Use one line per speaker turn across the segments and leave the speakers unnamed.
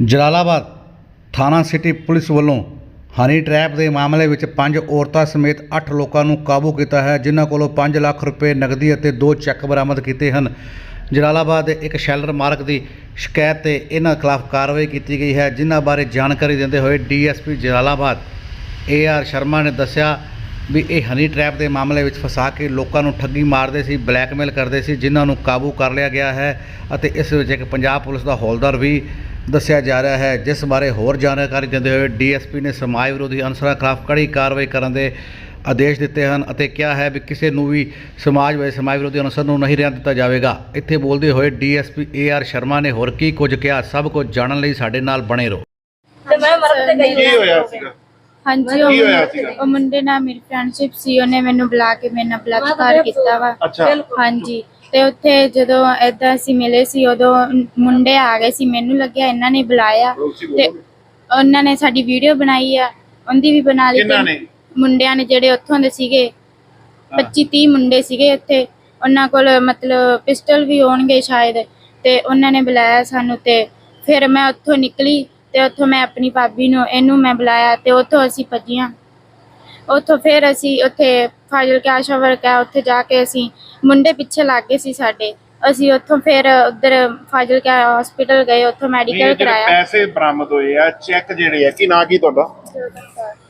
ਜਲਾਲਾਬਾਦ ਥਾਣਾ city police ਵੱਲੋਂ ਹਨੀ trap ਦੇ ਮਾਮਲੇ ਵਿੱਚ ਪੰਜ ਔਰਤਾਂ ਸਮੇਤ 8 ਲੋਕਾਂ ਨੂੰ ਕਾਬੂ ਕੀਤਾ ਹੈ, ਜਿਨ੍ਹਾਂ ਕੋਲੋਂ 5 ਲੱਖ ਰੁਪਏ ਨਕਦੀ ਅਤੇ ਦੋ ਚੈੱਕ ਬਰਾਮਦ ਕੀਤੇ ਹਨ। ਜਲਾਲਾਬਾਦ ਦੇ ਇੱਕ ਸ਼ੈਲਰ ਮਾਰਕ ਦੀ ਸ਼ਿਕਾਇਤ ਤੇ ਇਹਨਾਂ ਖਿਲਾਫ ਕਾਰਵਾਈ ਕੀਤੀ ਗਈ ਹੈ, ਜਿਨ੍ਹਾਂ ਬਾਰੇ ਜਾਣਕਾਰੀ ਦਿੰਦੇ ਹੋਏ DSP Jalalabad A R Sharma ਨੇ ਦੱਸਿਆ ਵੀ ਇਹ ਹਨੀ ਟਰੈਪ ਦੇ ਮਾਮਲੇ ਵਿੱਚ ਫਸਾ ਕੇ ਲੋਕਾਂ ਨੂੰ ਠੱਗੀ ਮਾਰਦੇ ਸੀ, ਬਲੈਕਮੇਲ ਕਰਦੇ ਸੀ, ਜਿਨ੍ਹਾਂ ਨੂੰ ਕਾਬੂ ਕਰ ਲਿਆ ਗਿਆ ਹੈ ਅਤੇ ਇਸ ਵਿੱਚ ਇੱਕ ਪੰਜਾਬ ਪੁਲਿਸ ਦਾ ਹੌਲਦਾਰ ਵੀ ਦੱਸਿਆ ਜਾ ਰਿਹਾ ਹੈ ਜਿਸ ਬਾਰੇ ਹੋਰ ਜਾਣਕਾਰੀ ਦਿੰਦੇ ਹੋਏ ਡੀਐਸਪੀ ਨੇ ਸਮਾਜ ਵਿਰੋਧੀ ਅਨਸਰਾਂ ਖਿਲਾਫ ਕੜੀ ਕਾਰਵਾਈ ਕਰਨ ਦੇ ਆਦੇਸ਼ ਦਿੱਤੇ ਹਨ ਅਤੇ ਕਿਹਾ ਹੈ ਵੀ ਕਿਸੇ ਨੂੰ ਵੀ ਸਮਾਜ ਵਿੱਚ ਸਮਾਜ ਵਿਰੋਧੀ ਅਨਸਰ ਨੂੰ ਨਹੀਂ ਰਹਿਣ ਦਿੱਤਾ ਜਾਵੇਗਾ। ਇੱਥੇ ਬੋਲਦੇ ਹੋਏ ਡੀਐਸਪੀ ਏ ਆਰ ਸ਼ਰਮਾ ਨੇ ਹੋਰ ਕੀ ਕੁਝ ਕਿਹਾ ਸਭ ਕੁਝ ਜਾਣਨ ਲਈ ਸਾਡੇ ਨਾਲ ਬਣੇ ਰਹੋ।
ਤੇ ਮੈਂ ਮਰਨ ਤੇ ਗਈ
ਕੀ ਹੋਇਆ ਸੀਗਾ?
ਹਾਂਜੀ ਉਹ
ਕੀ ਹੋਇਆ
ਮੁੰਡੇ-
ਸੀਗਾ?
ਉਹ ਮੁੰਡੇ ਨਾਲ ਮੇਰੀ ਫਰੈਂਡਸ਼ਿਪ ਸੀ ਉਹਨੇ ਮੈਨੂੰ ਬੁਲਾ ਕੇ ਮੇਰੇ ਨਾਲ ਬਲਾਤਕਾਰ ਕੀਤਾ ਵਾ।
ਅੱਛਾ।
ਹਾਂਜੀ। ਤੇ ਉੱਥੇ ਜਦੋਂ ਏਦਾਂ ਅਸੀਂ ਮਿਲੇ ਸੀ ਉਦੋਂ ਮੁੰਡੇ ਆ ਗਏ ਸੀ ਮੈਨੂੰ ਲੱਗਿਆ ਇਹਨਾਂ ਨੇ ਬੁਲਾਇਆ ਤੇ ਉਹਨਾਂ ਨੇ ਸਾਡੀ ਵੀਡੀਓ ਬਣਾਈ ਆ ਉਹਦੀ ਵੀ ਬਣਾ ਲਈ
ਕਿਹਨਾਂ
ਤੇ
ਨੇ?
ਮੁੰਡਿਆਂ ਨੇ ਜਿਹੜੇ ਉੱਥੋਂ ਦੇ ਸੀਗੇ 25 30 ਮੁੰਡੇ ਸੀਗੇ ਉੱਥੇ ਉਹਨਾਂ ਕੋਲ ਮਤਲਬ ਪਿਸਟਲ ਵੀ ਹੋਣਗੇ ਸ਼ਾਇਦ ਤੇ ਉਹਨਾਂ ਨੇ ਬੁਲਾਇਆ ਸਾਨੂੰ ਤੇ ਫਿਰ ਮੈਂ ਉੱਥੋਂ ਨਿਕਲੀ ਤੇ ਉੱਥੋਂ ਮੈਂ ਆਪਣੀ ਭਾਬੀ ਨੂੰ ਇਹਨੂੰ ਮੈਂ ਬੁਲਾਇਆ ਤੇ ਉੱਥੋਂ ਅਸੀਂ ਭੱਜੀਆਂ। ਉੱਥੋਂ ਫਿਰ ਅਸੀਂ ਉੱਥੇ ਫਾਜ਼ਿਲ ਕੇ ਆਸ਼ਾ ਵਰਕ ਹੈ ਉੱਥੇ ਜਾ ਕੇ ਅਸੀਂ ਮੁੰਡੇ ਪਿੱਛੇ ਲੱਗ ਗਏ ਸੀ ਸਾਡੇ। ਅਸੀਂ ਉੱਥੋਂ ਫਿਰ ਉਧਰ ਫਾਜ਼ਿਲ ਕੇ ਹਸਪੀਟਲ ਗਏ ਉੱਥੋਂ ਮੈਡੀਕਲ ਕਰਾਇਆ।
ਪੈਸੇ ਬਰਾਮਦ ਹੋਏ ਆ ਚੈੱਕ ਜਿਹੜੇ ਆ ਕੀ ਨਾਂ ਕੀ ਤੁਹਾਡਾ?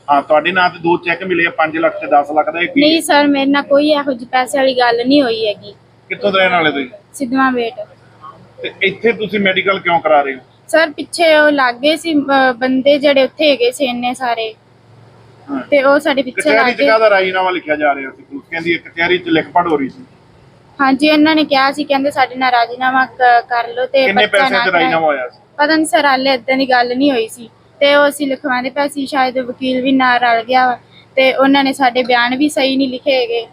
ਹਾਂ ਤੁਹਾਡੇ ਨਾਂ ਤੇ ਦੋ ਚੈੱਕ ਮਿਲੇ ਆ 5 ਲੱਖ ਤੇ 10 ਲੱਖ ਦਾ ਇਹ ਕੀ?
ਨਹੀਂ ਸਰ ਮੇਰੇ ਨਾਲ ਕੋਈ ਇਹੋ ਜਿਹੀ ਪੈਸੇ ਵਾਲੀ ਗੱਲ ਨਹੀਂ ਹੋਈ ਹੈਗੀ।
ਕਿੱਥੋਂ ਦੇ ਰਹਿਣ ਵਾਲੇ ਤੁਸੀਂ?
ਸਿੱਧਵਾਂ ਵੇਟ
ਤੇ ਇੱਥੇ ਤੁਸੀਂ ਮੈਡੀਕਲ ਕਿਉਂ ਕਰਾ ਰਹੇ ਹੋ?
ਸਰ ਪਿੱਛੇ ਉਹ ਲੱਗ ਗਏ ਸੀ ਅਹ, ਬੰਦੇ ਜਿਹੜੇ ਉੱਥੇ ਹੈਗੇ ਸੀ ਇੰਨੇ ਸਾਰੇ। ਤੇ ਉਹ ਸਾਡੇ ਪਿੱਛੇ
ਕਚਹਿਰੀ
ਲੱਗ
ਚ
ਗਏ।
ਕਾਹਦਾ ਰਾਜੀਨਾਮਾ ਲਿਖਿਆ ਜਾ ਰਿਹਾ ਸੀ? ਪੁਲਿਸ ਕਹਿੰਦੀ ਹੈ ਕਚਹਿਰੀ ਚ ਲਿਖ ਪੜ ਹੋ ਰਹੀ ਸੀ।
ਹਾਂਜੀ ਇਹਨਾਂ ਨੇ ਕਿਹਾ ਸੀ ਕਹਿੰਦੇ ਸਾਡੇ ਨਾਲ ਰਾਜੀਨਾਮਾ ਕ- ਕਰ ਲਓ ਤੇ
ਕਿੰਨੇ
ਬੱਚਾ
ਪੈਸੇ
ਨਾ
ਤੇ
ਕਰਾਏ।
ਰਾਜੀਨਾਮਾ ਹੋਇਆ ਸੀ?
ਪਤਾ ਨਹੀਂ ਸਰ ਹਾਲੇ ਇਦਾਂ ਦੀ ਗੱਲ ਨਹੀਂ ਹੋਈ ਸੀ। ਤੇ ਉਹ ਅਸੀਂ ਲਿਖਵਾਉਂਦੇ ਪਏ ਸੀ ਸ਼ਾਇਦ ਵਕੀਲ ਵੀ ਨਾਲ ਰਲ ਗਿਆ ਵਾ। ਤੇ ਉਹਨਾਂ ਨੇ ਸਾਡੇ ਬਿਆਨ ਵੀ ਸਹੀ ਨਹੀਂ ਲਿਖੇ ਹੈਗੇ।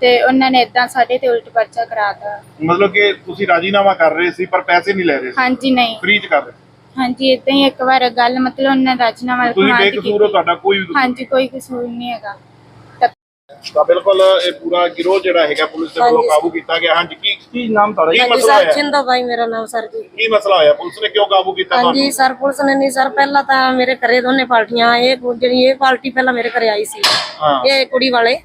ਤੇ ਉਹਨਾਂ ਨੇ ਇਦਾਂ ਸਾਡੇ ਤੇ ਉਲਟ ਪਰਚਾ ਕਰਾਤਾ।
ਮਤਲਬ ਕਿ ਤੁਸੀਂ ਰਾਜੀਨਾਮਾ ਕਰ ਰਹੇ ਸੀ ਪਰ ਪੈਸੇ ਨਹੀਂ ਲੈ ਰਹੇ ਸੀ।
ਹਾਂਜੀ ਨਹੀਂ।
ਫ੍ਰੀ ਚ ਕਰ ਰਹੇ ਸੀ।
ਹਾਂਜੀ ਇਦਾਂ ਹੀ ਇੱਕ ਵਾਰ ਗੱਲ ਮਤਲਬ ਉਹਨਾਂ ਨੇ ਰਾਜੀਨਾਮਾ
ਤੁਸੀਂ
ਲਿਖਵਾ ਕੇ
ਬੇਕਸੂਰ ਹੋ ਤੁਹਾਡਾ ਕੋਈ ਵੀ ਕਸੂਰ
ਹਾਂਜੀ ਕੋਈ ਕਸੂਰ ਨਹੀਂ ਹੈਗਾ।
ਤਾਂ ਬਿਲਕੁਲ ਇਹ ਪੂਰਾ ਗਿਰੋਹ ਜਿਹੜਾ ਹੈਗਾ ਪੁਲਿਸ ਦੇ ਵੱਲੋਂ ਕਾਬੂ ਕੀਤਾ ਗਿਆ। ਹਾਂਜੀ ਕੀ ਕੀ ਨਾਮ ਤੁਹਾਡਾ ਕੀ
ਹਾਂਜੀ
ਮਸਲਾ
ਸਰ
ਹੋਇਆ
ਚਿੰਦਾ ਭਾਈ ਮੇਰਾ ਨਾਮ ਸਰ ਜੀ।
ਕੀ ਮਸਲਾ ਹੋਇਆ ਪੁਲਿਸ ਨੇ ਕਿਉਂ ਕਾਬੂ ਕੀਤਾ ਤੁਹਾਨੂੰ?
ਹਾਂਜੀ ਸਰ ਪੁਲਿਸ ਨੇ ਨਹੀਂ ਸਰ ਪਹਿਲਾਂ ਤਾਂ ਮੇਰੇ ਘਰੇ ਦੋਨੇ ਪਾਰਟੀਆਂ ਇਹ ਜਿਹੜੀ ਇਹ ਪਾਰਟੀ ਪਹਿਲਾਂ ਮੇਰੇ ਘਰੇ ਆਈ ਸੀ।
ਹਾਂ।
ਇਹ ਕੁੜੀ ਵਾਲੇ।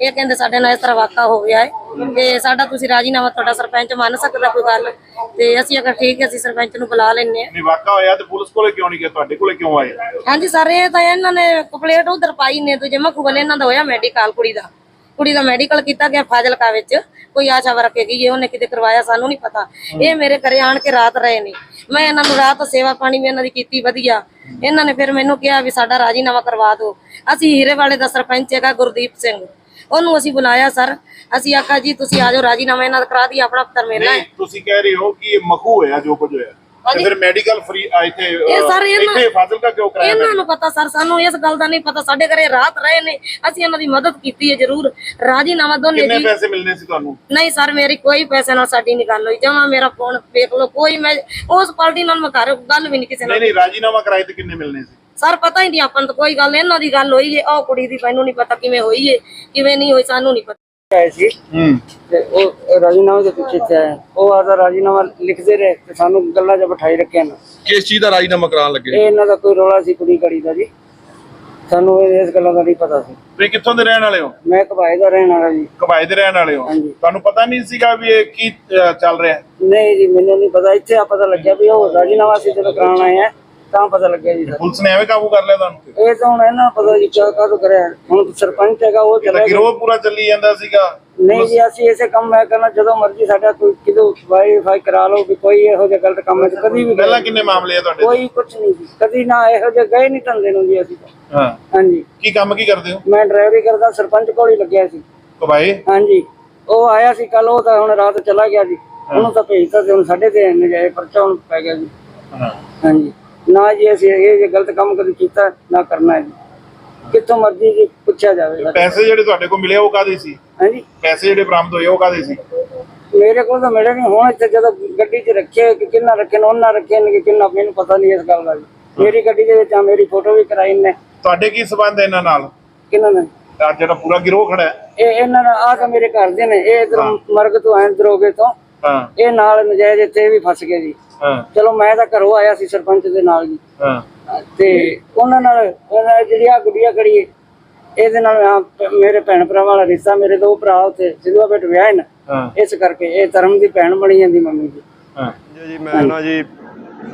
ਇਹ ਕਹਿੰਦੇ ਸਾਡੇ ਨਾਲ ਇਸ ਤਰ੍ਹਾਂ ਵਾਕਾ ਹੋ ਗਿਆ ਹੈ ਤੇ ਸਾਡਾ ਤੁਸੀਂ ਰਾਜੀਨਾਮਾ ਤੁਹਾਡਾ ਸਰਪੰਚ ਮੰਨ ਸਕਦਾ ਕੋਈ ਗੱਲ? ਤੇ ਅਸੀਂ ਅਗਰ ਠੀਕ ਹੈ ਅਸੀਂ ਸਰਪੰਚ ਨੂੰ ਬੁਲਾ ਲੈਣੇ
ਨਹੀਂ ਵਾਕਾ ਹੋਇਆ ਤੇ ਪੁਲਿਸ ਕੋਲੇ ਕਿਉਂ ਨਹੀਂ ਗਿਆ ਤੁਹਾਡੇ ਕੋਲੇ ਕਿਉਂ ਆਏ?
ਹਾਂਜੀ ਸਰ ਇਹ ਤਾਂ ਇਹਨਾਂ ਨੇ ਕੰਪਲੇਂਟ ਉਧਰ ਪਾਈ ਨੇ ਦੂਜੇ ਮਖੂ ਵਾਲੇ ਇਹਨਾਂ ਦਾ ਹੋਇਆ ਮੈਡੀਕਲ ਕੁੜੀ ਦਾ। ਕੁੜੀ ਦਾ ਮੈਡੀਕਲ ਕੀਤਾ ਗਿਆ ਫਾਜ਼ਿਲਕਾ ਵਿੱਚ। ਕੋਈ ਆਸ਼ਾ ਵਰਕ ਹੈਗੀ ਹੈ ਉਹਨੇ ਕਿਤੇ ਕਰਵਾਇਆ ਸਾਨੂੰ ਨਹੀਂ ਪਤਾ। ਇਹ ਮੇਰੇ ਘਰੇ ਆਣ ਕੇ ਰਾਤ ਰਹੇ ਨੇ। ਮੈਂ ਇਹਨਾਂ ਨੂੰ ਰਾਤ ਸੇਵਾ ਪਾਣੀ ਵੀ ਇਹਨਾਂ ਦੀ ਕੀਤੀ ਵਧੀਆ। ਇਹਨਾਂ ਨੇ ਫਿਰ ਮੈਨੂੰ ਕਿਹਾ ਵੀ ਸਾਡਾ ਰਾਜੀਨਾਮਾ ਕਰਵਾ ਦਿਓ। ਅਸੀਂ ਹੀਰੇ ਵਾਲੇ ਦਾ ਸਰਪੰਚ ਹੈਗਾ ਗੁਰਦੀਪ ਸਿੰਘ। ਉਹਨੂੰ ਅਸੀਂ ਬੁਲਾਇਆ ਸਰ। ਅਸੀਂ ਆਖਿਆ ਜੀ ਤੁਸੀਂ ਆ ਜਾਓ ਰਾਜੀਨਾਮਾ ਇਹਨਾਂ ਦਾ ਕਰਾ ਦਈਏ ਆਪਣਾ ਪੱਤਰ ਹੈ
ਨਹੀਂ ਤੁਸੀਂ ਕਹਿ ਰਹੇ ਹੋ ਕਿ ਇਹ ਮਖੂ ਹੋਇਆ ਜੋ ਕੁਝ ਹੋਇਆ। ਤੇ ਫਿਰ ਮੈਡੀਕਲ ਫ੍ਰੀ ਆ ਇੱਥੇ
ਇਹ ਸਰ ਇਹਨਾਂ-
ਇੱਥੇ ਫਾਜ਼ਿਲਕਾ ਕਿਉਂ ਕਰਾਇਆ
ਇਹਨਾਂ ਨੂੰ ਪਤਾ ਸਰ ਸਾਨੂੰ ਇਸ ਗੱਲ ਦਾ ਨਹੀਂ ਪਤਾ। ਸਾਡੇ ਘਰੇ ਰਾਤ ਰਹੇ ਨੇ। ਅਸੀਂ ਇਹਨਾਂ ਦੀ ਮਦਦ ਕੀਤੀ ਹੈ ਜ਼ਰੂਰ। ਰਾਜੀਨਾਮਾ ਦੋਨੇ
ਕਿੰਨੇ
ਜੀ
ਪੈਸੇ ਮਿਲਨੇ ਸੀ ਤੁਹਾਨੂੰ?
ਨਹੀਂ ਸਰ ਮੇਰੀ ਕੋਈ ਪੈਸੇ ਨਾਲ ਸਾਡੀ ਨਹੀਂ ਗੱਲ ਹੋਈ। ਜਮਾ ਮੇਰਾ ਫੋਨ ਵੇਖ ਲਓ ਕੋਈ ਮੈਂ ਉਸ ਪਾਰਟੀ ਨਾਲ ਮੈਂ ਘਰ ਗੱਲ ਵੀ ਨਹੀਂ ਕਿਸੇ ਨਾਲ
ਨਹੀਂ ਨਹੀਂ ਰਾਜੀਨਾਮਾ ਕਰਾਏ ਤੇ ਕਿੰਨੇ ਮਿਲਨੇ ਸੀ?
ਸਰ ਪਤਾ ਹੀ ਨਹੀਂ ਆਪਾਂ ਨੂੰ ਤਾਂ ਕੋਈ ਗੱਲ ਇਹਨਾਂ ਦੀ ਗੱਲ ਹੋਈ ਏ ਉਹ ਕੁੜੀ ਦੀ ਮੈਨੂੰ ਨਹੀਂ ਪਤਾ ਕਿਵੇਂ ਹੋਈ ਏ ਕਿਵੇਂ ਨਹੀਂ ਹੋਈ ਸਾਨੂੰ ਨਹੀਂ ਪਤਾ।
ਆਏ ਸੀ।
ਹੂੰ।
ਤੇ ਉਹ ਰਾਜੀਨਾਮੇ ਦੇ ਪਿੱਛੇ ਤੇ ਆਏ। ਉਹ ਆਦਾ ਰਾਜੀਨਾਮਾ ਲਿਖਦੇ ਰਹੇ ਤੇ ਸਾਨੂੰ ਗੱਲਾਂ 'ਚ ਬਿਠਾਈ ਰੱਖਿਆ ਨਾ।
ਕਿਸ ਚੀਜ਼ ਦਾ ਰਾਜੀਨਾਮਾ ਕਰਾਉਣ ਲੱਗੇ?
ਇਹ ਇਹਨਾਂ ਦਾ ਕੋਈ ਰੋਲਾ ਸੀ ਕੁੜੀ ਕੜੀ ਦਾ ਜੀ। ਸਾਨੂੰ ਇਹ- ਇਸ ਗੱਲਾਂ ਦਾ ਨਹੀਂ ਪਤਾ ਸੀ।
ਤੁਸੀਂ ਕਿੱਥੋਂ ਦੇ ਰਹਿਣ ਵਾਲੇ ਹੋ?
ਮੈਂ ਕਬਾਏ ਦਾ ਰਹਿਣ ਵਾਲਾ ਜੀ।
ਕਬਾਏ ਦੇ ਰਹਿਣ ਵਾਲੇ ਹੋ?
ਹਾਂਜੀ।
ਤੁਹਾਨੂੰ ਪਤਾ ਨਹੀਂ ਸੀਗਾ ਵੀ ਇਹ ਕੀ ਚੱਲ ਰਿਹਾ? ਹੈ?
ਨਹੀਂ ਜੀ ਮੈਨੂੰ ਨਹੀਂ ਪਤਾ। ਇੱਥੇ ਆ ਪਤਾ ਲੱਗਿਆ ਵੀ ਉਹ ਰਾਜੀਨਾਮਾ ਸੀ ਜਦੋਂ ਕਰਾਉਣ ਆਏ ਆ। ਤਾਂ ਪਤਾ ਲੱਗਿਆ ਜੀ
ਪੁਲਿਸ ਨੇ ਐਵੇਂ ਕਾਬੂ ਕਰ ਲਿਆ ਤੁਹਾਨੂੰ?
ਇਹ ਤਾਂ ਹੁਣ ਇਹਨਾਂ ਨੂੰ ਪਤਾ ਜੀ ਕਿਆ ਕਾਹਦੋਂ ਕਰਿਆ। ਹੁਣ ਸਰਪੰਚ ਹੈਗਾ ਉਹ ਚਲਾ ਗਿਆ।
ਗਿਰੋਹ ਪੂਰਾ ਚੱਲੀ ਜਾਂਦਾ ਸੀਗਾ।
ਨਹੀਂ ਜੀ ਅਸੀਂ ਇਸੇ ਕੰਮ ਮੈਂ ਕਰਨਾ ਜਦੋਂ ਮਰਜ਼ੀ ਸਾਡਾ ਕੋਈ ਕਿਦੋਂ ਵਾਈਫਾਈ ਕਰਾ ਲਓ ਵੀ ਕੋਈ ਇਹੋ ਜਿਹਾ ਗਲਤ ਕੰਮ ਚ ਕਦੀ ਵੀ
ਪਹਿਲਾਂ ਕਿੰਨੇ ਮਾਮਲੇ ਆ ਤੁਹਾਡੇ?
ਕੋਈ ਕੁਝ ਨਹੀਂ ਜੀ। ਕਦੀ ਨਾ ਇਹੋ ਜਿਹੇ ਗਏ ਨਹੀਂ ਧੰਦੇ ਨੂੰ ਜੀ ਅਸੀਂ ਤਾਂ।
ਹਾਂ।
ਹਾਂਜੀ।
ਕੀ ਕੰਮ ਕੀ ਕਰਦੇ ਹੋ?
ਮੈਂ ਡਰਾਈਵਰੀ ਕਰਦਾ ਸਰਪੰਚ ਕੋਲ ਹੀ ਲੱਗਿਆ ਸੀ।
ਕਬਾਏ?
ਹਾਂਜੀ। ਉਹ ਆਇਆ ਸੀ ਕੱਲ ਉਹ ਤਾਂ ਹੁਣ ਰਾਤ ਚਲਾ ਗਿਆ ਜੀ। ਉਹਨੂੰ ਤਾਂ ਭੇਜਤਾ ਤੇ ਹੁਣ ਸਾਡੇ ਤੇ ਨਜਾਇ ਪਰਚਾ ਹੁਣ ਪੈ ਗਿਆ ਜੀ।
ਹਾਂ।
ਹਾਂਜੀ। ਨਾ ਜੀ ਅਸੀਂ ਇਹ ਜੇ ਗਲਤ ਕੰਮ ਕਦੇ ਕੀਤਾ ਨਾ ਕਰਨਾ ਹੈ ਜੀ। ਕਿੱਥੋਂ ਮਰਜ਼ੀ ਜੀ ਪੁੱਛਿਆ ਜਾਵੇ
ਪੈਸੇ ਜਿਹੜੇ ਤੁਹਾਡੇ ਕੋਲ ਮਿਲੇ ਉਹ ਕਾਦੇ ਸੀ?
ਹਾਂਜੀ।
ਪੈਸੇ ਜਿਹੜੇ ਬਰਾਮਦ ਹੋਏ ਉਹ ਕਾਦੇ ਸੀ?
ਮੇਰੇ ਕੋਲ ਤਾਂ ਮਿਲੇ ਨਹੀਂ ਹੁਣ ਇੱਥੇ ਜਦੋਂ ਗੱਡੀ 'ਚ ਰੱਖੇ ਕਿ ਕਿੰਨਾ ਰੱਖੇ ਨੇ ਉਹਨਾਂ ਰੱਖੇ ਨੇ ਕਿ ਕਿੰਨਾ ਮੈਨੂੰ ਪਤਾ ਨਹੀਂ ਇਸ ਗੱਲ ਦਾ ਜੀ। ਮੇਰੀ ਗੱਡੀ ਦੇ ਵਿੱਚ ਆ ਮੇਰੀ ਫੋਟੋ ਵੀ ਕਰਾਈ ਨੇ।
ਤੁਹਾਡੇ ਕੀ ਸਬੰਧ ਹੈ ਇਹਨਾਂ ਨਾਲ?
ਕਿੰਨਾ ਨੇ
ਆਹ ਜਿਹੜਾ ਪੂਰਾ ਗਿਰੋਹ ਖੜਾ ਹੈ।
ਇਹ ਇਹਨਾਂ ਦਾ ਆ ਤਾਂ ਮੇਰੇ ਘਰ ਦੇ ਨੇ ਇਹ ਇਧਰ ਮਰਗ ਤੋਂ ਆਏ ਦਰੋਗੇ ਤੋਂ।
ਹਾਂ।
ਇਹ ਨਾਲ ਨਜਾਇਜ਼ ਇੱਥੇ ਵੀ ਫਸ ਗਏ ਜੀ। ਚਲੋ ਮੈਂ ਤਾਂ ਘਰੋਂ ਆਇਆ ਸੀ ਸਰਪੰਚ ਦੇ ਨਾਲ ਜੀ।
ਹਾਂ।
ਤੇ ਉਹਨਾਂ ਨਾਲ ਜਿਹੜੀ ਆ ਗੁੱਡੀਆ ਖੜੀ ਏ ਇਹਦੇ ਨਾਲ ਮੇਰੇ ਭੈਣ ਭਰਾਵਾਂ ਵਾਲਾ ਰਿਸ਼ਤਾ ਮੇਰੇ ਦੋ ਭਰਾ ਉੱਥੇ ਸਿੱਧੂਆ ਬੇਟ ਵਿਆਹੇ ਨੇ। ਇਸ ਕਰਕੇ ਇਹ ਧਰਮ ਦੀ ਭੈਣ ਬਣੀ ਜਾਂਦੀ ਮੰਮੀ ਜੀ।
ਹਾਂ।
ਜੀ ਜੀ ਮੈਂ ਨਾ ਜੀ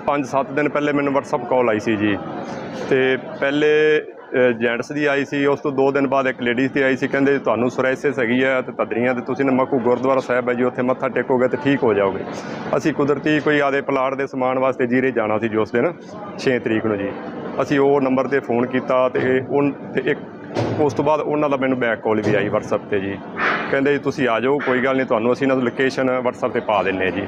5-7 ਦਿਨ ਪਹਿਲੇ ਮੈਨੂੰ WhatsApp ਕਾਲ ਆਈ ਸੀ ਜੀ। ਤੇ ਪਹਿਲੇ ਜੈਂਟਸ ਦੀ ਆਈ ਸੀ, ਉਸ ਤੋਂ 2 ਦਿਨ ਬਾਅਦ ਇੱਕ ਲੇਡੀਜ਼ ਦੀ ਆਈ ਸੀ, ਕਹਿੰਦੇ ਜੀ ਤੁਹਾਨੂੰ ਸੋਰਾਇਸਿਸ ਹੈਗੀ ਹੈ ਤੇ ਤਦਰੀਆਂ ਤੇ ਤੁਸੀਂ ਨਮਕੂ ਗੁਰਦੁਆਰਾ ਸਾਹਿਬ ਹੈ ਜੀ, ਉੱਥੇ ਮੱਥਾ ਟੇਕੋਗੇ ਤੇ ਠੀਕ ਹੋ ਜਾਓਗੇ। ਅਸੀਂ ਕੁਦਰਤੀ ਕੋਈ ਆਦੇ ਪਲਾਟ ਦੇ ਸਮਾਨ ਵਾਸਤੇ ਜੀਰੇ ਜਾਣਾ ਸੀ ਜੀ ਉਸ ਦਿਨ 6 ਤਰੀਕ ਨੂੰ ਜੀ। ਅਸੀਂ ਉਹ ਨੰਬਰ ਤੇ ਫੋਨ ਕੀਤਾ ਤੇ ਉਹ ਤੇ ਇੱਕ, ਉਸ ਤੋਂ ਬਾਅਦ ਉਹਨਾਂ ਦਾ ਮੈਨੂੰ ਬੈਕ ਕਾਲ ਵੀ ਆਈ WhatsApp ਤੇ ਜੀ। ਕਹਿੰਦੇ ਜੀ, ਤੁਸੀਂ ਆ ਜਾਓ, ਕੋਈ ਗੱਲ ਨਹੀਂ, ਤੁਹਾਨੂੰ ਅਸੀਂ ਇਹਨਾਂ ਦੀ ਲੋਕੇਸ਼ਨ WhatsApp ਤੇ ਪਾ ਦਿੰਨੇ ਜੀ।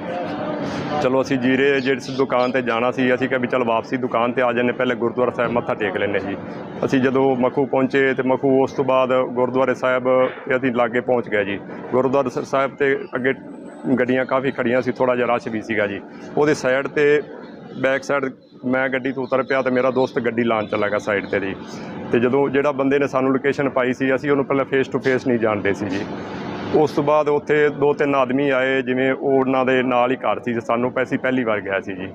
ਚਲੋ ਅਸੀਂ ਜੀਰੇ ਜਿਸ ਦੁਕਾਨ ਤੇ ਜਾਣਾ ਸੀ, ਅਸੀਂ ਕਿਹਾ ਵੀ ਚਲ ਵਾਪਸੀ ਦੁਕਾਨ ਤੇ ਆ ਜੰਨੇ ਪਹਿਲੇ ਗੁਰਦੁਆਰਾ ਸਾਹਿਬ ਮੱਥਾ ਟੇਕ ਲੈਂਦੇ ਜੀ। ਅਸੀਂ ਜਦੋਂ ਮਖੂ ਪਹੁੰਚੇ ਤੇ ਮਖੂ, ਉਸ ਤੋਂ ਬਾਅਦ ਗੁਰਦੁਆਰੇ ਸਾਹਿਬ ਅਸੀਂ ਲਾਗੇ ਪਹੁੰਚ ਗਏ ਜੀ। ਗੁਰਦੁਆਰਾ ਸ- ਸਾਹਿਬ ਤੇ ਅੱਗੇ ਗੱਡੀਆਂ ਕਾਫੀ ਖੜੀਆਂ ਸੀ ਥੋੜਾ ਜਿਹਾ ਰਸ਼ ਵੀ ਸੀਗਾ ਜੀ। ਉਹਦੇ ਸਾਈਡ ਤੇ, ਬੈਕ ਸਾਈਡ ਮੈਂ ਗੱਡੀ ਤੋਂ ਉਤਰ ਪਿਆ ਤੇ ਮੇਰਾ ਦੋਸਤ ਗੱਡੀ ਲਾਉਣ ਚਲਾ ਗਿਆ ਸਾਈਡ ਤੇ ਜੀ। ਤੇ ਜਦੋਂ ਜਿਹੜਾ ਬੰਦੇ ਨੇ ਸਾਨੂੰ ਲੋਕੇਸ਼ਨ ਪਾਈ ਸੀ, ਅਸੀਂ ਉਹਨੂੰ ਪਹਿਲਾਂ ਫੇਸ ਟੂ ਫੇਸ ਨਹੀਂ ਜਾਣਦੇ ਸੀ ਜੀ। ਉਸ ਤੋਂ ਬਾਅਦ ਉੱਥੇ ਦੋ ਤਿੰਨ ਆਦਮੀ ਆਏ, ਜਿਵੇਂ ਉਹ ਉਹਨਾਂ ਦੇ ਨਾਲ ਹੀ ਘਰ ਸੀ ਸਾਨੂੰ ਪੈਸੀ ਪਹਿਲੀ ਵਾਰ ਗਿਆ ਸੀ ਜੀ।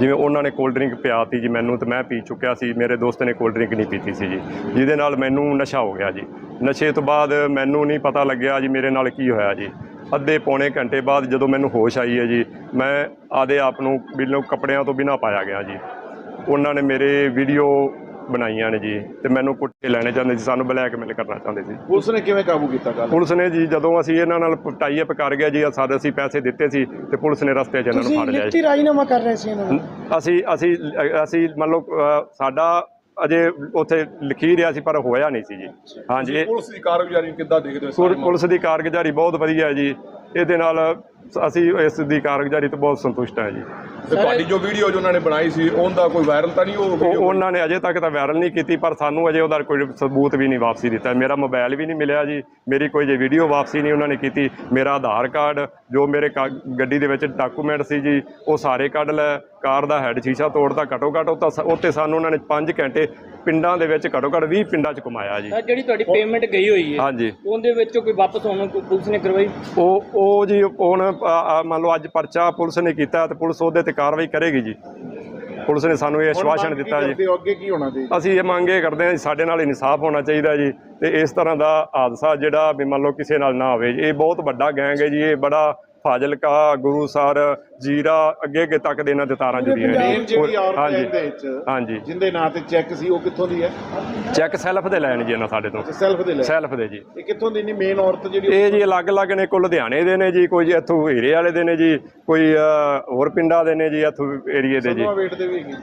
ਜਿਵੇਂ ਉਹਨਾਂ ਨੇ ਕੋਲਡ ਡਰਿੰਕ ਪਿਆਤੀ ਜੀ ਮੈਨੂੰ ਤੇ ਮੈਂ ਪੀ ਚੁੱਕਿਆ ਸੀ, ਮੇਰੇ ਦੋਸਤ ਨੇ ਕੋਲਡ ਡਰਿੰਕ ਨਹੀਂ ਪੀਤੀ ਸੀ ਜੀ। ਜਿਹਦੇ ਨਾਲ ਮੈਨੂੰ ਨਸ਼ਾ ਹੋ ਗਿਆ ਜੀ। ਨਸ਼ੇ ਤੋਂ ਬਾਅਦ ਮੈਨੂੰ ਨਹੀਂ ਪਤਾ ਲੱਗਿਆ ਜੀ ਮੇਰੇ ਨਾਲ ਕੀ ਹੋਇਆ ਜੀ। ਅੱਧੇ ਪੌਣੇ ਘੰਟੇ ਬਾਅਦ ਜਦੋਂ ਮੈਨੂੰ ਹੋਸ਼ ਆਈ ਹੈ ਜੀ, ਮੈਂ ਆਦੇ ਆਪ ਨੂੰ ਬਿਲੋ ਕੱਪੜਿਆਂ ਤੋਂ ਬਿਨਾਂ ਪਾਇਆ ਗਿਆ ਜੀ। ਉਹਨਾਂ ਨੇ ਮੇਰੇ ਵੀਡੀਓ ਬਣਾਈਆਂ ਨੇ ਜੀ ਤੇ ਮੈਨੂੰ ਕੁੱਟ ਕੇ ਲੈਣੇ ਚਾਹੁੰਦੇ ਸੀ ਸਾਨੂੰ ਬਲੈਕਮੇਲ ਕਰਨਾ ਚਾਹੁੰਦੇ ਸੀ।
ਪੁਲਿਸ ਨੇ ਕਿਵੇਂ ਕਾਬੂ ਕੀਤਾ ਗੱਲ?
ਪੁਲਿਸ ਨੇ ਜੀ ਜਦੋਂ ਅਸੀਂ ਇਹਨਾਂ ਨਾਲ ਟਾਈ ਅਪ ਕਰ ਗਏ ਜੀ ਸਾਡੇ ਅਸੀਂ ਪੈਸੇ ਦਿੱਤੇ ਸੀ ਤੇ ਪੁਲਿਸ ਨੇ ਰਸਤੇ 'ਚ ਇਹਨਾਂ ਨੂੰ ਫੜ ਲਿਆ ਜੀ।
ਰਾਜੀਨਾਮਾ ਕਰ ਰਹੇ ਸੀ ਇਹਨਾਂ
ਅਸੀਂ ਅਸੀਂ ਅਸੀਂ ਮੰਨ ਲਓ ਸਾਡਾ ਅਜੇ ਉੱਥੇ ਲਿਖੀ ਰਿਹਾ ਸੀ ਪਰ ਹੋਇਆ ਨਹੀਂ ਸੀ ਜੀ। ਹਾਂਜੀ।
ਪੁਲਿਸ ਦੀ ਕਾਰਗੁਜ਼ਾਰੀ ਕਿੱਦਾਂ ਦੇਖਦੇ ਹੋ
ਪੁਲ- ਪੁਲਿਸ ਦੀ ਕਾਰਗੁਜ਼ਾਰੀ ਬਹੁਤ ਵਧੀਆ ਹੈ ਜੀ। ਇਹਦੇ ਨਾਲ ਅਸੀਂ ਇਸ ਦੀ ਕਾਰਗੁਜ਼ਾਰੀ ਤੋਂ ਬਹੁਤ ਸੰਤੁਸ਼ਟ ਹਾਂ ਜੀ।
ਤੇ ਤੁਹਾਡੀ ਜੋ ਵੀਡੀਓ ਜੋ ਉਹਨਾਂ ਨੇ ਬਣਾਈ ਸੀ ਉਹਦਾ ਕੋਈ ਵਾਇਰਲ ਤਾਂ ਨਹੀਂ ਉਹ
ਉਹ
video?
ਉਹਨਾਂ ਨੇ ਅਜੇ ਤੱਕ ਤਾਂ ਵਾਇਰਲ ਨਹੀਂ ਕੀਤੀ ਪਰ ਸਾਨੂੰ ਅਜੇ ਉਹਦਾ ਕੋਈ ਸਬੂਤ ਵੀ ਨਹੀਂ ਵਾਪਸੀ ਦਿੱਤਾ। ਮੇਰਾ ਮੋਬਾਈਲ ਵੀ ਨਹੀਂ ਮਿਲਿਆ ਜੀ ਮੇਰੀ ਕੋਈ ਜੇ ਵੀਡੀਓ ਵਾਪਸੀ ਨਹੀਂ ਉਹਨਾਂ ਨੇ ਕੀਤੀ। ਮੇਰਾ ਆਧਾਰ ਕਾਰਡ ਜੋ ਮੇਰੇ ਕਾ- ਗੱਡੀ ਦੇ ਵਿੱਚ ਡਾਕੂਮੈਂਟ ਸੀ ਜੀ ਉਹ ਸਾਰੇ ਕੱਢ ਲੈ। ਕਾਰ ਦਾ ਹੈਡ ਸ਼ੀਸ਼ਾ ਤੋੜਦਾ ਘਟੋ ਘੱਟ ਉਹ ਤਾਂ ਸ- ਉੱਥੇ ਸਾਨੂੰ ਉਹਨਾਂ ਨੇ 5 ਘੰਟੇ ਪਿੰਡਾਂ ਦੇ ਵਿੱਚ ਘਟੋ ਘੱਟ 20 ਪਿੰਡਾਂ 'ਚ ਘੁਮਾਇਆ ਜੀ।
ਜਿਹੜੀ ਤੁਹਾਡੀ ਪੇਮੈਂਟ ਗਈ ਹੋਈ ਹੈ
ਹਾਂਜੀ।
ਉਹਦੇ ਵਿੱਚ ਕੋਈ ਵਾਪਸ ਹੁਣ ਕੋਈ ਪੁਲਿਸ ਨੇ ਕਰਵਾਈ?
ਉਹ ਉਹ ਜੀ ਹੁਣ ਮੰਨ ਲਓ ਅੱਜ ਪਰਚਾ ਪੁਲਿਸ ਨੇ ਕੀਤਾ ਤੇ ਪੁਲਿਸ ਉਹਦੇ ਤੇ ਕਾਰਵਾਈ ਕਰੇਗੀ ਜੀ। ਪੁਲਿਸ ਨੇ ਸਾਨੂੰ ਇਹ ਆਸ਼ਵਾਸਨ ਦਿੱਤਾ ਜੀ।
ਕਰਦੇ ਹੋ? ਅੱਗੇ ਕੀ ਹੋਣਾ ਚਾਹੀਦਾ?
ਅਸੀਂ ਇਹ ਮੰਗ ਇਹ ਕਰਦੇ ਹਾਂ ਜੀ ਸਾਡੇ ਨਾਲ ਇਨਸਾਫ ਹੋਣਾ ਚਾਹੀਦਾ ਜੀ ਤੇ ਇਸ ਤਰ੍ਹਾਂ ਦਾ ਹਾਦਸਾ ਜਿਹੜਾ ਵੀ ਮੰਨ ਲਓ ਕਿਸੇ ਨਾਲ ਨਾ ਹੋਵੇ ਜੀ। ਇਹ ਬਹੁਤ ਵੱਡਾ ਗੈਂਗ ਹੈ ਜੀ ਇਹ ਬੜਾ ਫਾਜ਼ਿਲਕਾ ਗੁਰੂਸਰ ਜੀਰਾ ਅੱਗੇ ਅੱਗੇ ਤੱਕ ਦੇ ਇਹਨਾਂ ਦੇ ਤਾਰਾਂ ਜੁੜੀਆਂ
ਜਿਹੜੀ
ਨੇ
ਔਰਤ ਹੈ
ਹਾਂਜੀ।
ਇਹਦੇ ਵਿੱਚ
ਹਾਂਜੀ।
ਜਿੰਦੇ ਨਾਂ ਤੇ ਚੈੱਕ ਸੀ ਉਹ ਕਿੱਥੋਂ ਦੀ ਹੈ?
ਚੈੱਕ ਸੈਲਫ ਦੇ ਲੈਣ ਜੀ ਇਹਨਾਂ ਸਾਡੇ ਤੋਂ।
ਸੈਲਫ ਦੇ ਲੈ।
ਸੈਲਫ ਦੇ ਜੀ।
ਇਹ ਕਿੱਥੋਂ ਦੀ ਨਹੀਂ ਮੇਨ ਔਰਤ ਜਿਹੜੀ
ਇਹ ਜੀ ਅਲੱਗ-ਅਲੱਗ ਨੇ ਕੋਈ ਲੁਧਿਆਣੇ ਦੇ ਨੇ ਜੀ ਕੋਈ ਇੱਥੋਂ ਹੀਰੇ ਵਾਲੇ ਦੇ ਨੇ ਜੀ ਕੋਈ ਹੋਰ ਪਿੰਡਾਂ ਦੇ ਨੇ ਜੀ ਇੱਥੋਂ ਏਰੀਏ ਦੇ ਜੀ।
ਵੇਟ ਦੇ ਵੀ ਹੈਗੀ।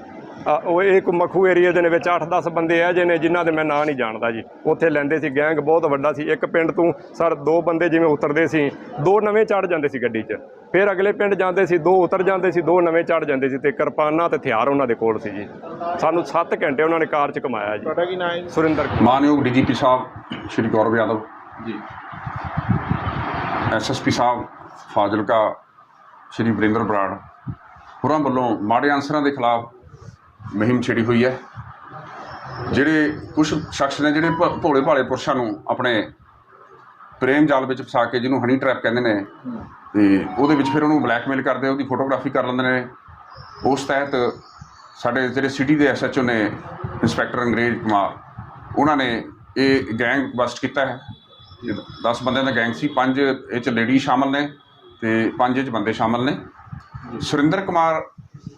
ਉਹ ਇਹ ਇੱਕ ਮਖੂ ਏਰੀਏ ਦੇ ਨੇ ਵਿੱਚ 8-10 ਬੰਦੇ ਆ ਜਿਹਨੇ ਜਿਨ੍ਹਾਂ ਦੇ ਮੈਂ ਨਾਂ ਨਹੀਂ ਜਾਣਦਾ ਜੀ। ਉੱਥੇ ਲੈਂਦੇ ਸੀ ਗੈਂਗ ਬਹੁਤ ਵੱਡਾ ਸੀ। ਇੱਕ ਪਿੰਡ ਤੋਂ ਸਰ ਦੋ ਬੰਦੇ ਜਿਵੇਂ ਉਤਰਦੇ ਸੀ ਦੋ ਨਵੇਂ ਚੜ ਜਾਂਦੇ ਸੀ ਗੱਡੀ 'ਚ। ਫਿਰ ਅਗਲੇ ਪਿੰਡ ਜਾਂਦੇ ਸੀ ਦੋ ਉਤਰ ਜਾਂਦੇ ਸੀ ਦੋ ਨਵੇਂ ਚੜ ਜਾਂਦੇ ਸੀ ਤੇ ਕਿਰਪਾਨਾਂ ਤੇ ਹਥਿਆਰ ਉਹਨਾਂ ਦੇ ਕੋਲ ਸੀ ਜੀ। ਸਾਨੂੰ 7 ਘੰਟੇ ਉਹਨਾਂ ਨੇ ਕਾਰ 'ਚ ਕਮਾਇਆ ਜੀ।
ਤੁਹਾਡਾ ਕੀ ਨਾਂ ਹੈ ਜੀ?
ਸੁਰਿੰਦਰ
ਮਾਨਯੋਗ ਡੀਜੀਪੀ ਸਾਹਿਬ ਸ਼੍ਰੀ ਗੌਰਵ ਯਾਦਵ। ਜੀ। ਐਸਐਸਪੀ ਸਾਹਿਬ ਫਾਜ਼ਿਲਕਾ ਸ਼੍ਰੀ ਵਰਿੰਦਰ ਬਰਾੜ। ਹੋਰਾਂ ਵੱਲੋਂ ਮਾੜੇ ਅਨਸਰਾਂ ਦੇ ਖਿਲਾਫ ਮੁਹਿੰਮ ਛੇੜੀ ਹੋਈ ਹੈ। ਜਿਹੜੇ ਕੁਝ ਸ਼ਖਸ ਨੇ, ਜਿਹੜੇ ਭ- ਭੋਲੇ ਭਾਲੇ ਪੁਰਸ਼ਾਂ ਨੂੰ ਆਪਣੇ ਪ੍ਰੇਮ ਜਾਲ ਵਿੱਚ ਫਸਾ ਕੇ ਜਿਹਨੂੰ ਹਨੀ ਟ੍ਰੈਪ ਕਹਿੰਦੇ ਨੇ, ਤੇ ਉਹਦੇ ਵਿੱਚ ਫਿਰ ਉਹਨੂੰ ਬਲੈਕਮੇਲ ਕਰਦੇ, ਉਹਦੀ ਫੋਟੋਗ੍ਰਾਫੀ ਕਰ ਲੈਂਦੇ ਨੇ। ਉਸ ਤਹਿਤ ਸਾਡੇ ਜਿਹੜੇ ਸਿਟੀ ਦੇ ਐਸਐਚਓ ਨੇ, ਇੰਸਪੈਕਟਰ ਅੰਗਰੇਜ਼ ਕੁਮਾਰ, ਉਹਨਾਂ ਨੇ ਇਹ ਗੈਂਗ ਬਸਟ ਕੀਤਾ ਹੈ। 10 ਬੰਦਿਆਂ ਦਾ ਗੈਂਗ ਸੀ, ਪੰਜ ਇਹ ਚ ਲੇਡੀ ਸ਼ਾਮਲ ਨੇ ਤੇ ਪੰਜ ਇਹ ਚ ਬੰਦੇ ਸ਼ਾਮਲ ਨੇ। ਸੁਰਿੰਦਰ ਕੁਮਾਰ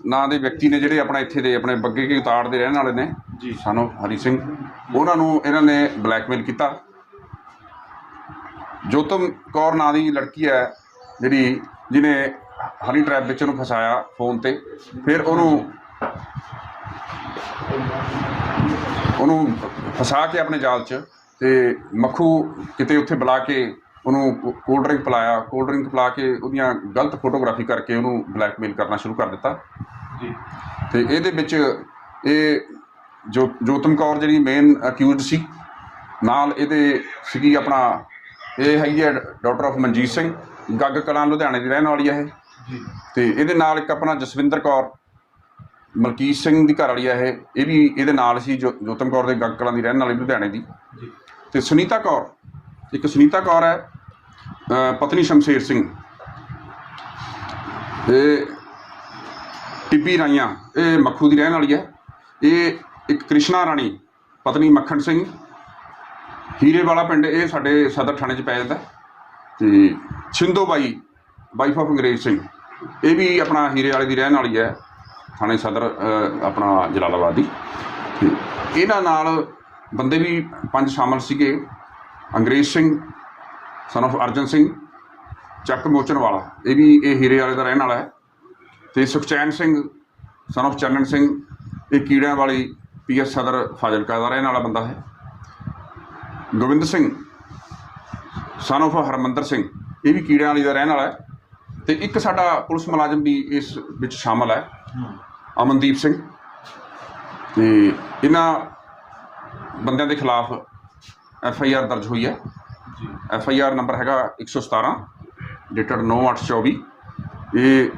ਨਾਂ ਦੇ ਵਿਅਕਤੀ ਨੇ ਜਿਹੜੇ ਆਪਣਾ ਇੱਥੇ ਦੇ ਆਪਣੇ ਬੱਗੇ ਕੀ ਉਤਾੜ ਦੇ ਰਹਿਣ ਵਾਲੇ ਨੇ ਜੀ। ਸਾਨੂੰ ਹਰੀ ਸਿੰਘ ਉਹਨਾਂ ਨੂੰ ਇਹਨਾਂ ਨੇ ਬਲੈਕਮੇਲ ਕੀਤਾ। ਜੋਤਮ ਕੌਰ ਨਾਂ ਦੀ ਲੜਕੀ ਹੈ ਜਿਹੜੀ ਜਿਹਨੇ ਹਨੀ ਟ੍ਰੈਪ ਵਿੱਚ ਉਹਨੂੰ ਫਸਾਇਆ ਫੋਨ ਤੇ। ਫਿਰ ਉਹਨੂੰ ਉਹਨੂੰ ਫਸਾ ਕੇ ਆਪਣੇ ਜਾਲ 'ਚ ਤੇ ਮੱਖੂ ਕਿਤੇ ਉੱਥੇ ਬੁਲਾ ਕੇ ਉਹਨੂੰ ਕੋਲਡ ਡਰਿੰਕ ਪਿਲਾਇਆ। ਕੋਲਡ ਡਰਿੰਕ ਪਿਲਾ ਕੇ ਉਹਦੀਆਂ ਗਲਤ ਫੋਟੋਗ੍ਰਾਫੀ ਕਰਕੇ ਉਹਨੂੰ ਬਲੈਕਮੇਲ ਕਰਨਾ ਸ਼ੁਰੂ ਕਰ ਦਿੱਤਾ। ਜੀ। ਤੇ ਇਹਦੇ ਵਿੱਚ ਇਹ ਜੋ ਜੋਤਮ ਕੌਰ ਜਿਹੜੀ ਮੇਨ ਅਕਿਊਜ਼ਡ ਸੀ ਨਾਲ ਇਹਦੇ ਸੀਗੀ ਆਪਣਾ ਇਹ ਹੈਗੀ ਹੈ ਡਾਕਟਰ ਆਫ ਮਨਜੀਤ ਸਿੰਘ ਗੱਗ ਕਲਾਂ ਲੁਧਿਆਣੇ ਦੀ ਰਹਿਣ ਵਾਲੀ ਹੈ ਇਹ। ਤੇ ਇਹਦੇ ਨਾਲ ਇੱਕ ਆਪਣਾ ਜਸਵਿੰਦਰ ਕੌਰ ਮਲਕੀਤ ਸਿੰਘ ਦੀ ਘਰ ਵਾਲੀ ਹੈ ਇਹ। ਇਹ ਵੀ ਇਹਦੇ ਨਾਲ ਸੀ ਜੋ ਜੋਤਮ ਕੌਰ ਦੇ ਗੱਗ ਕਲਾਂ ਦੀ ਰਹਿਣ ਵਾਲੀ ਲੁਧਿਆਣੇ ਦੀ। ਤੇ ਸੁਨੀਤਾ ਕੌਰ ਇੱਕ ਸੁਨੀਤਾ ਕੌਰ ਹੈ ਪਤਨੀ ਸ਼ਮਸ਼ੇਰ ਸਿੰਘ ਇਹ ਟਿੱਬੀ ਰਾਈਆਂ, ਇਹ ਮੱਖੂ ਦੀ ਰਹਿਣ ਵਾਲੀ ਹੈ। ਇਹ ਇੱਕ ਕ੍ਰਿਸ਼ਨਾ ਰਾਣੀ, ਪਤਨੀ ਮੱਖਣ ਸਿੰਘ ਹੀਰੇ ਵਾਲਾ ਪਿੰਡ, ਇਹ ਸਾਡੇ ਸਦਰ ਥਾਣੇ 'ਚ ਪੈ ਜਾਂਦਾ ਹੈ। ਤੇ ਛਿੰਦੋ ਬਾਈ ਵਾਈਫ ਆਫ ਅੰਗਰੇਜ਼ ਸਿੰਘ, ਇਹ ਵੀ ਆਪਣਾ ਹੀਰੇ ਵਾਲੇ ਦੀ ਰਹਿਣ ਵਾਲੀ ਹੈ, ਥਾਣੇ ਸਦਰ ਆਪਣਾ ਜਲਾਲਾਬਾਦ ਦੀ। ਤੇ ਇਹਨਾਂ ਨਾਲ ਬੰਦੇ ਵੀ ਪੰਜ ਸ਼ਾਮਲ ਸੀਗੇ। ਅੰਗਰੇਜ਼ ਸਿੰਘ ਸਨ of ਅਰਜਨ ਸਿੰਘ, ਚੱਕ ਮੋਚਨ ਵਾਲਾ। ਇਹ ਵੀ ਇਹ ਹੀਰੇ ਵਾਲੇ ਦਾ ਰਹਿਣ ਵਾਲਾ ਹੈ। ਤੇ ਸੁਖਚੈਨ ਸਿੰਘ ਸਨ of ਚੰਨਨ ਸਿੰਘ, ਇਹ ਕੀੜਿਆਂ ਵਾਲੀ ਪੀਐਸ ਸਦਰ ਫਾਜ਼ਿਲਕਾ ਦਾ ਰਹਿਣ ਵਾਲਾ ਬੰਦਾ ਹੈ। ਗੋਬਿੰਦ ਸਿੰਘ ਸਨ of ਹਰਮੰਦਰ ਸਿੰਘ, ਇਹ ਵੀ ਕੀੜਿਆਂ ਵਾਲੀ ਦਾ ਰਹਿਣ ਵਾਲਾ ਹੈ। ਤੇ ਇੱਕ ਸਾਡਾ ਪੁਲਿਸ ਮੁਲਾਜ਼ਮ ਵੀ ਇਸ ਵਿੱਚ ਸ਼ਾਮਲ ਹੈ। ਅਮਨਦੀਪ ਸਿੰਘ। ਤੇ ਇਹਨਾਂ ਬੰਦਿਆਂ ਦੇ ਖਿਲਾਫ ਐਫ ਆਈ ਆਰ ਦਰਜ ਹੋਈ ਹੈ। ਐਫ ਆਈ ਆਰ ਨੰਬਰ ਹੈਗਾ 117 ਡੇਟਡ 9824 ਇਹ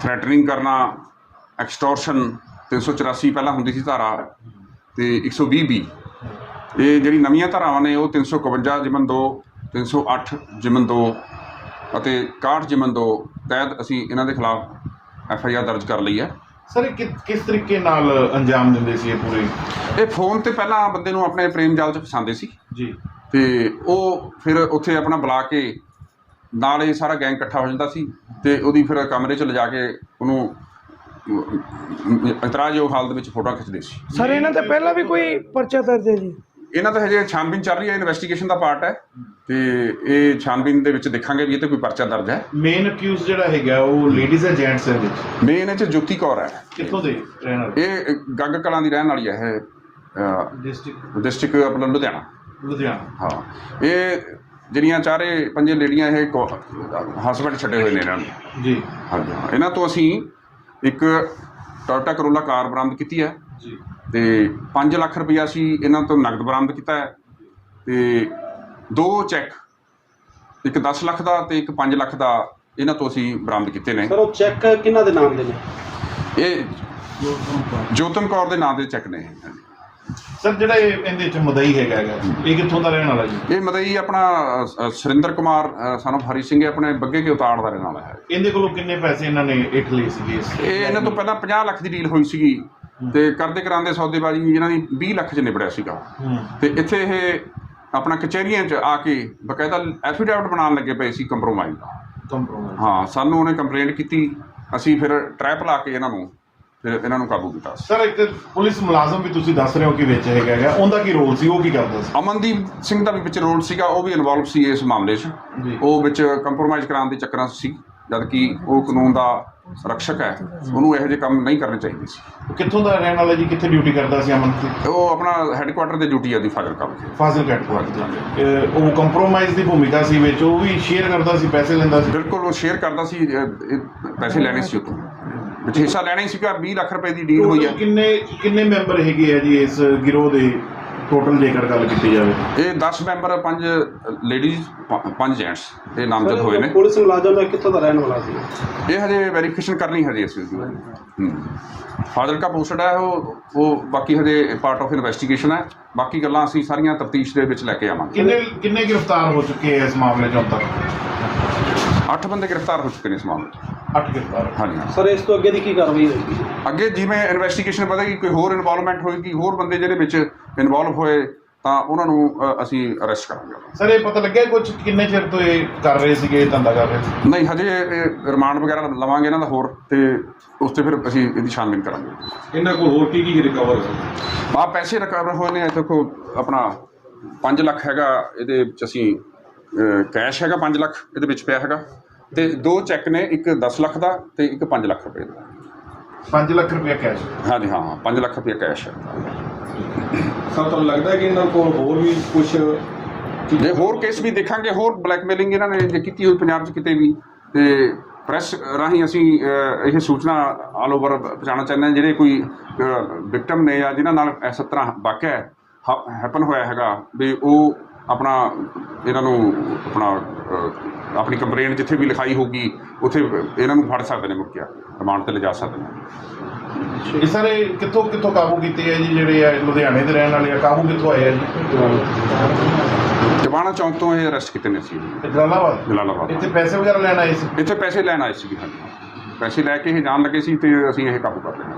ਥ੍ਰੈਟਨਿੰਗ ਕਰਨਾ ਐਕਸਟੋਰਸ਼ਨ 384 ਪਹਿਲਾਂ ਹੁੰਦੀ ਸੀ ਧਾਰਾ ਤੇ 120 ਬੀ ਇਹ ਜਿਹੜੀ ਨਵੀਆਂ ਧਾਰਾਵਾਂ ਨੇ ਉਹ 351 ਜਿਮਨ 2 308 ਜਿਮਨ 2 ਅਤੇ 61 ਜਿਮਨ 2 ਤਹਿਤ ਅਸੀਂ ਇਹਨਾਂ ਦੇ ਖਿਲਾਫ ਐਫ ਆਈ ਆਰ ਦਰਜ ਕਰ ਲਈ ਹੈ।
ਸਰ ਇਹ ਕਿ- ਕਿਸ ਤਰੀਕੇ ਨਾਲ ਅੰਜਾਮ ਦਿੰਦੇ ਸੀ ਇਹ ਪੂਰੇ?
ਇਹ ਫੋਨ ਤੇ ਪਹਿਲਾਂ ਬੰਦੇ ਨੂੰ ਆਪਣੇ ਪ੍ਰੇਮ ਜਾਲ 'ਚ ਫਸਾਉਂਦੇ ਸੀ।
ਜੀ।
ਤੇ ਉਹ ਫਿਰ ਉੱਥੇ ਆਪਣਾ ਬੁਲਾ ਕੇ ਨਾਲ ਇਹ ਸਾਰਾ ਗੈਂਗ ਇਕੱਠਾ ਹੋ ਜਾਂਦਾ ਸੀ ਤੇ ਉਹਦੀ ਫਿਰ ਕਮਰੇ 'ਚ ਲਿਜਾ ਕੇ ਉਹਨੂੰ ਇਤਰਾਜ਼ਯੋਗ ਹਾਲਤ ਵਿੱਚ ਫੋਟੋ ਖਿੱਚਦੇ ਸੀ।
ਸਰ ਇਹਨਾਂ ਤੇ ਪਹਿਲਾਂ ਵੀ ਕੋਈ ਪਰਚਾ ਦਰਜ ਹੈ ਜੀ?
ਇਹਨਾਂ ਦਾ ਹਜੇ ਛਾਨਬੀਨ ਚੱਲ ਰਹੀ ਹੈ ਇਨਵੈਸਟੀਗੇਸ਼ਨ ਦਾ ਪਾਰਟ ਹੈ। ਤੇ ਇਹ ਛਾਨਬੀਨ ਦੇ ਵਿੱਚ ਦੇਖਾਂਗੇ ਵੀ ਇਹ ਤੇ ਕੋਈ ਪਰਚਾ ਦਰਜ ਹੈ।
ਮੇਨ ਅਕਿਊਜ਼ ਜਿਹੜਾ ਹੈਗਾ ਉਹ ਲੇਡੀਜ਼ ਹੈ ਜੈਂਟਸ ਹੈ ਵਿੱਚ?
ਮੇਨ ਇਹ 'ਚ ਜੋਤੀ ਕੌਰ ਹੈ।
ਕਿੱਥੋਂ ਦੇ ਰਹਿਣ ਵਾਲੇ?
ਇਹ ਗੱਗ ਕਲਾਂ ਦੀ ਰਹਿਣ ਵਾਲੀ ਹੈ ਇਹ
ਡਿਸਟ੍ਰਿਕਟ
ਡਿਸਟ੍ਰਿਕਟ ਆਪਣਾ ਲੁਧਿਆਣਾ।
ਲੁਧਿਆਣਾ।
ਹਾਂ। ਇਹ ਜਿਹੜੀਆਂ ਚਾਰੇ ਪੰਜੇ ਲੇਡੀਆਂ ਇਹ ਹਸਬੰਡ ਛੱਡੇ ਹੋਏ ਨੇ ਇਹਨਾਂ ਨੂੰ।
ਜੀ।
ਹਾਂ। ਇਹਨਾਂ ਤੋਂ ਅਸੀਂ ਇੱਕ ਟੋਇਟਾ ਕਰੋਲਾ ਕਾਰ ਬਰਾਮਦ ਕੀਤੀ ਹੈ।
ਜੀ।
ਤੇ 5 ਲੱਖ ਰੁਪਈਆ ਅਸੀਂ ਇਹਨਾਂ ਤੋਂ ਨਗਦ ਬਰਾਮਦ ਕੀਤਾ ਹੈ ਤੇ ਦੋ ਚੈੱਕ ਇੱਕ 10 ਲੱਖ ਦਾ ਤੇ ਇੱਕ 5 ਲੱਖ ਦਾ ਇਹਨਾਂ ਤੋਂ ਅਸੀਂ ਬਰਾਮਦ ਕੀਤੇ ਨੇ।
ਸਰ ਉਹ ਚੈੱਕ ਕਿਹਨਾਂ ਦੇ ਨਾਮ ਦੇ ਨੇ?
ਇਹ ਜੋਤਨ ਕੌਰ ਦੇ ਨਾਂ ਦੇ ਚੈੱਕ ਨੇ।
ਸਰ ਜਿਹੜਾ ਇਹ ਇਹਦੇ ਚ ਮਦਈ ਹੈਗਾ ਹੈਗਾ ਇਹ ਕਿੱਥੋਂ ਦਾ ਰਹਿਣ ਵਾਲਾ ਜੀ?
ਇਹ ਮਦਈ ਆਪਣਾ ਅ, ਸੁਰਿੰਦਰ ਕੁਮਾਰ ਸਨ ਹਰੀ ਸਿੰਘ ਇਹ ਆਪਣੇ ਬੱਗੇ ਕੇ ਉਤਾੜ ਦਾ ਰਹਿਣ ਵਾਲਾ ਹੈ।
ਇਹਦੇ ਕੋਲੋਂ ਕਿੰਨੇ ਪੈਸੇ ਇਹਨਾਂ ਨੇ ਇੱਟ ਲਏ ਸੀਗੇ ਇਸ
ਇਹ ਇਹਨਾਂ ਤੋਂ ਪਹਿਲਾਂ 50 ਲੱਖ ਦੀ ਡੀਲ ਹੋਈ ਸੀਗੀ। ਤੇ ਕਰਦੇ ਕਰਾਂਦੇ ਸੌਦੇਬਾਜ਼ੀ ਇਹਨਾਂ ਦੀ 20 ਲੱਖ 'ਚ ਨਿਬੜਿਆ ਸੀਗਾ। ਤੇ ਇੱਥੇ ਇਹ ਆਪਣਾ ਕਚਹਿਰੀਆਂ 'ਚ ਆ ਕੇ ਬਕਾਇਦਾ ਐਫੀਡੈਵਿਟ ਬਣਾਉਣ ਲੱਗੇ ਪਏ ਸੀ ਕੰਪਰੋਮਾਈਜ਼ ਦਾ।
ਕੰਪਰੋਮਾਈਜ਼।
ਹਾਂ ਸਾਨੂੰ ਉਹਨੇ ਕੰਪਲੇਂਟ ਕੀਤੀ। ਅਸੀਂ ਫਿਰ ਟਰੈਪ ਲਾ ਕੇ ਇਹਨਾਂ ਨੂੰ ਫਿਰ ਇਹਨਾਂ ਨੂੰ ਕਾਬੂ ਕੀਤਾ।
ਸਰ ਇੱਕ ਪੁਲਿਸ ਮੁਲਾਜ਼ਮ ਵੀ ਤੁਸੀਂ ਦੱਸ ਰਹੇ ਹੋ ਕਿ ਵਿੱਚ ਹੈਗਾ ਹੈਗਾ। ਉਹਦਾ ਕੀ ਰੋਲ ਸੀ? ਉਹ ਕੀ ਕਰਦਾ ਸੀ?
ਅਮਨਦੀਪ ਸਿੰਘ ਦਾ ਵੀ ਵਿੱਚ ਰੋਲ ਸੀਗਾ। ਉਹ ਵੀ ਇਨਵੋਲਵ ਸੀ ਇਸ ਮਾਮਲੇ 'ਚ। ਉਹ ਵਿੱਚ ਕੰਪਰੋਮਾਈਜ਼ ਕਰਾਉਣ ਦੇ ਚੱਕਰਾਂ 'ਚ ਸੀ। ਜਦ ਕਿ ਉਹ ਕਾਨੂੰਨ ਦਾ ਰਕਸ਼ਕ ਹੈ ਉਹਨੂੰ ਇਹੋ ਜਿਹੇ ਕੰਮ ਨਹੀਂ ਕਰਨੇ ਚਾਹੀਦੇ ਸੀ।
ਕਿੱਥੋਂ ਦਾ ਰਹਿਣ ਵਾਲਾ ਜੀ? ਕਿੱਥੇ ਡਿਊਟੀ ਕਰਦਾ ਸੀ ਅਮਨਦੀਪ
ਉਹ ਆਪਣਾ ਹੈੱਡਕੁਆਟਰ ਦੇ ਡਿਊਟੀ ਆ ਦੀ ਫਾਜ਼ਿਲਕਾ ਵਿਖੇ।
ਫਾਜ਼ਿਲ ਉਹ ਕੰਪਰੋਮਾਈਜ਼ ਦੀ ਭੂਮਿਕਾ ਸੀ ਵਿੱਚ ਉਹ ਵੀ ਸ਼ੇਅਰ ਕਰਦਾ ਸੀ ਪੈਸੇ ਲੈਂਦਾ ਸੀ?
ਬਿਲਕੁਲ ਉਹ ਸ਼ੇਅਰ ਕਰਦਾ ਸੀ ਅਹ, ਇਹ ਪੈਸੇ ਲੈਣੇ ਸੀ ਉਤੋਂ ਵਿੱਚ ਹਿੱਸਾ ਲੈਣਾ ਹੀ ਸੀਗਾ 20 ਲੱਖ ਰੁਪਏ ਦੀ ਡੀਲ ਹੋਈ ਹੈ।
ਕਿੰਨੇ ਕਿੰਨੇ ਮੈਂਬਰ ਹੈਗੇ ਆ ਜੀ ਇਸ ਗਿਰੋਹ ਦੇ? ਟੋਟਲ ਜੇਕਰ ਗੱਲ ਕੀਤੀ ਜਾਵੇ।
ਇਹ 10 ਮੈਂਬਰ ਪੰਜ ਲੇਡੀਜ਼ ਪੰਜ ਜੈਂਟਸ ਇਹ ਨਾਮਜ਼ਦ ਹੋਏ ਨੇ।
ਪੁਲਿਸ ਮੁਲਾਜ਼ਮ ਹੈ ਕਿੱਥੋਂ ਦਾ ਰਹਿਣ ਵਾਲਾ ਸੀ?
ਇਹ ਹਜੇ ਵੈਰੀਫਿਕੇਸ਼ਨ ਕਰਨੀ ਹਜੇ ਇਸ ਚੀਜ਼ ਦੀ ਫਾਜ਼ਿਲਕਾ ਪੋਸਟਡ ਹੈ ਉਹ ਉਹ ਬਾਕੀ ਹਜੇ ਪਾਰਟ ਆਫ ਇਨਵੈਸਟੀਗੇਸ਼ਨ ਹੈ। ਬਾਕੀ ਗੱਲਾਂ ਅਸੀਂ ਸਾਰੀਆਂ ਤਫਤੀਸ਼ ਦੇ ਵਿੱਚ ਲੈ ਕੇ ਆਵਾਂਗੇ।
ਕਿੰਨੇ ਕਿੰਨੇ ਗ੍ਰਿਫਤਾਰ ਹੋ ਚੁੱਕੇ ਆ ਇਸ ਮਾਮਲੇ 'ਚ ਹੁਣ ਤੱਕ?
8 ਬੰਦੇ ਗ੍ਰਿਫਤਾਰ ਹੋ ਚੁੱਕੇ ਨੇ ਇਸ ਮਾਮਲੇ 'ਚ।
8 ਗ੍ਰਿਫਤਾਰ
ਹਾਂਜੀ ਹਾਂ।
ਸਰ ਇਸ ਤੋਂ ਅੱਗੇ ਦੀ ਕੀ ਕਾਰਵਾਈ ਹੋਏਗੀ?
ਅੱਗੇ ਜਿਵੇਂ ਇਨਵੈਸਟੀਗੇਸ਼ਨ ਵਧੇਗੀ ਕੋਈ ਹੋਰ ਇਨਵੋਲਵਮੈਂਟ ਹੋਏਗੀ ਹੋਰ ਬੰਦੇ ਜਿਹੜੇ ਵਿੱਚ ਇਨਵੋਲਵ ਹੋਏ ਤਾਂ ਉਹਨਾਂ ਨੂੰ ਅ, ਅਸੀਂ ਅਰੈਸਟ ਕਰਾਂਗੇ।
ਸਰ ਇਹ ਪਤਾ ਲੱਗਿਆ ਕੁਝ ਕਿੰਨੇ ਚਿਰ ਤੋਂ ਇਹ ਕਰ ਰਹੇ ਸੀਗੇ ਇਹ ਧੰਦਾ ਕਰ ਰਹੇ ਸੀ?
ਨਹੀਂ ਹਜੇ ਇਹ ਰਿਮਾਂਡ ਵਗੈਰਾ ਲਵਾਂਗੇ ਇਹਨਾਂ ਦਾ ਹੋਰ ਤੇ ਉਸ ਤੇ ਫਿਰ ਅਸੀਂ ਇਹਦੀ ਛਾਨਬੀਨ ਕਰਾਂਗੇ।
ਇਹਨਾਂ ਕੋਲ ਹੋਰ ਕੀ ਕੀ ਰਿਕਵਰ ਹੋਇਆ?
ਆ ਪੈਸੇ ਰਿਕਵਰ ਹੋਏ ਨੇ ਇਹ ਦੇਖੋ ਆਪਣਾ 5 ਲੱਖ ਹੈਗਾ ਇਹਦੇ ਵਿੱਚ ਅਸੀਂ ਕੈਸ਼ ਹੈਗਾ 5 ਲੱਖ ਇਹਦੇ ਵਿੱਚ ਪਿਆ ਹੈਗਾ। ਤੇ ਦੋ ਚੈੱਕ ਨੇ ਇੱਕ 10 ਲੱਖ ਦਾ ਤੇ ਇੱਕ 5 ਲੱਖ ਰੁਪਏ ਦਾ।
5 ਲੱਖ ਰੁਪਏ ਕੈਸ਼
ਹਾਂਜੀ ਹਾਂ 5 ਲੱਖ ਰੁਪਏ ਕੈਸ਼ ਹੈ।
ਸਰ ਤੁਹਾਨੂੰ ਲੱਗਦਾ ਹੈ ਕਿ ਇਹਨਾਂ ਕੋਲ ਹੋਰ ਵੀ ਕੁਝ
ਜੇ ਹੋਰ ਕੇਸ ਵੀ ਦੇਖਾਂਗੇ ਹੋਰ ਬਲੈਕਮੇਲਿੰਗ ਇਹਨਾਂ ਨੇ ਜੇ ਕੀਤੀ ਹੋਈ ਪੰਜਾਬ 'ਚ ਕਿਤੇ ਵੀ ਤੇ ਪ੍ਰੈਸ ਰਾਹੀਂ ਅਸੀਂ ਇਹ ਸੂਚਨਾ ਆਲ ਓਵਰ ਪਹੁੰਚਾਉਣਾ ਚਾਹੁੰਦੇ ਹਾਂ ਜਿਹੜੇ ਕੋਈ ਵਿਕਟਮ ਨੇ ਜਾਂ ਜਿਨ੍ਹਾਂ ਨਾਲ ਇਸ ਤਰ੍ਹਾਂ ਵਾਕਿਆ ਹੈਪਨ ਹੋਇਆ ਹੈਗਾ ਵੀ ਉਹ ਆਪਣਾ ਇਹਨਾਂ ਨੂੰ ਆਪਣਾ ਅਹ, ਆਪਣੀ ਕੰਪਲੇਂਟ ਜਿੱਥੇ ਵੀ ਲਿਖਾਈ ਹੋਊਗੀ ਉੱਥੇ ਇਹਨਾਂ ਨੂੰ ਫੜ ਸਕਦੇ ਨੇ ਮੁੱਕਿਆ ਰਿਮਾਂਡ ਤੇ ਲਿਜਾ ਸਕਦੇ ਨੇ।
ਇਹ ਸਾਰੇ ਕਿੱਥੋਂ ਕਿੱਥੋਂ ਕਾਬੂ ਕੀਤੇ ਆ ਜੀ ਜਿਹੜੇ ਆ ਲੁਧਿਆਣੇ ਦੇ ਰਹਿਣ ਵਾਲੇ ਆ? ਕਾਬੂ ਕਿੱਥੋਂ ਆਏ ਆ ਜੀ?
ਟਿਵਾਣਾ ਚੌਂਕ ਤੋਂ ਇਹ ਅਰੈਸਟ ਕੀਤੇ ਨੇ ਸੀ
ਜਲਾਲਾਬਾਦ?
ਜਲਾਲਾਬਾਦ।
ਇੱਥੇ ਪੈਸੇ ਵਗੈਰਾ ਲੈਣ ਆਏ ਸੀ?
ਇੱਥੇ ਪੈਸੇ ਲੈਣ ਆਏ ਸੀ ਹਾਂਜੀ। ਪੈਸੇ ਲੈ ਕੇ ਇਹ ਜਾਣ ਲੱਗੇ ਸੀ ਤੇ ਅਸੀਂ ਇਹ ਕਾਬੂ ਕਰ ਲਿਆ।